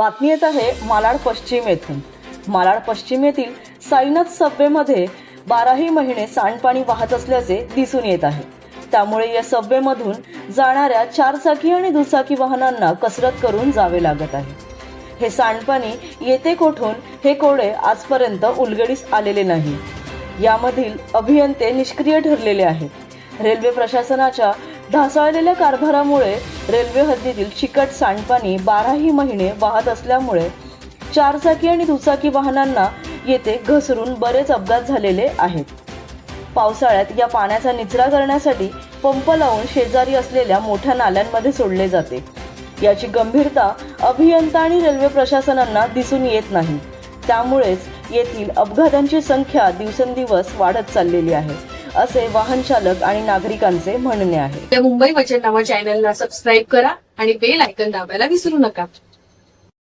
बातमी येत आहे मालाड पश्चिम येथून. मालाड पश्चिम येथील साईनाथ सबवेमध्ये बाराही महिने सांडपाणी वाहत असल्याचे दिसून येत आहे. त्यामुळे या सबवेमधून जाणाऱ्या चारचाकी आणि दुचाकी वाहनांना कसरत करून जावे लागत आहे. हे सांडपाणी येते कोठून हे कोडे आजपर्यंत उलगडीस आलेले नाही. यामधील अभियंते निष्क्रिय ठरलेले आहेत. रेल्वे प्रशासनाच्या ढासळलेल्या कारभारामुळे रेल्वे हद्दीतील चिकट सांडपाणी बाराही महिने वाहत असल्यामुळे चारचाकी आणि दुचाकी वाहनांना येथे घसरून बरेच अपघात झालेले आहेत. पावसाळ्यात या पाण्याचा निचरा करण्यासाठी पंप लावून शेजारी असलेल्या मोठ्या नाल्यांमध्ये सोडले जाते. याची गंभीरता अभियंता आणि रेल्वे प्रशासनांना दिसून येत नाही. त्यामुळेच येथील अपघातांची संख्या दिवसेंदिवस वाढत चाललेली आहे. असे वाहन चालक आणि नागरिकांचे म्हणणे आहे. मुंबई मुंबई वचननामा चॅनलला सबस्क्राईब करा आणि बेल आयकन दाबायला विसरू नका.